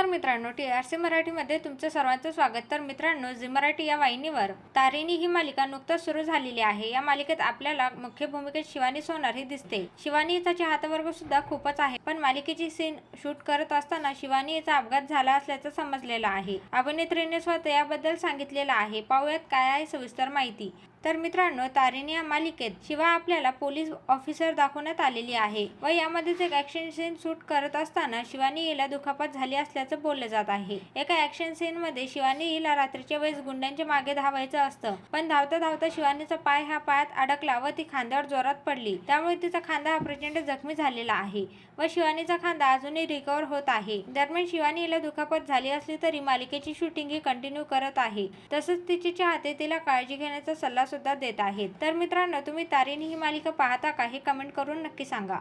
नमस्कार मित्रांनो T R C मराठीमध्ये तुमचं सर्वांचं स्वागत. तर मित्रांनो झी मराठी या वाहिनीवर तारिणी ही मालिका नुकताच सुरू झालेली आहे. या मालिकेत आपल्याला मुख्य भूमिकेत शिवानी सोनार ही दिसते. शिवानी हिचा चाहतावर्ग सुद्धा खूपच आहे पण मालिकेची सीन शूट करत असताना शिवानी हिचा अपघात झाला असल्याचं समजलेलं आहे. अभिनेत्रीने स्वतः याबद्दल सांगितलेलं आहे. पाहुयात काय आहे सविस्तर माहिती. तर मित्रांनो तारिणी या मालिकेत शिवा आपल्याला पोलीस ऑफिसर दाखवण्यात आलेली आहे व यामध्येच एक ऍक्शन सीन शूट करत असताना शिवानी हिला दुखापत झाली असल्याचं बोललं जात आहे. एका ऍक्शन सीन मध्ये शिवानी हिला रात्रीच्या वेळेस गुंड्यांच्या मागे धावायचं असतं. पण धावता धावता शिवानीचा पाय हा पायात अडकला व ती खांद्यावर जोरात पडली. त्यामुळे तिचा खांदा हा प्रचंड जखमी झालेला आहे व शिवानीचा खांदा अजूनही रिकवर होत आहे. दरम्यान शिवानी हिला दुखापत झाली असली तरी मालिकेची शूटिंग ही कंटिन्यू करत आहे. तसंच तिचे चाहते तिला काळजी घेण्याचा सल्ला सुद्धा देत आहेत. तर मित्रांनो तुम्ही तारिणी ही मालिका पाहता का हे कमेंट करून नक्की सांगा.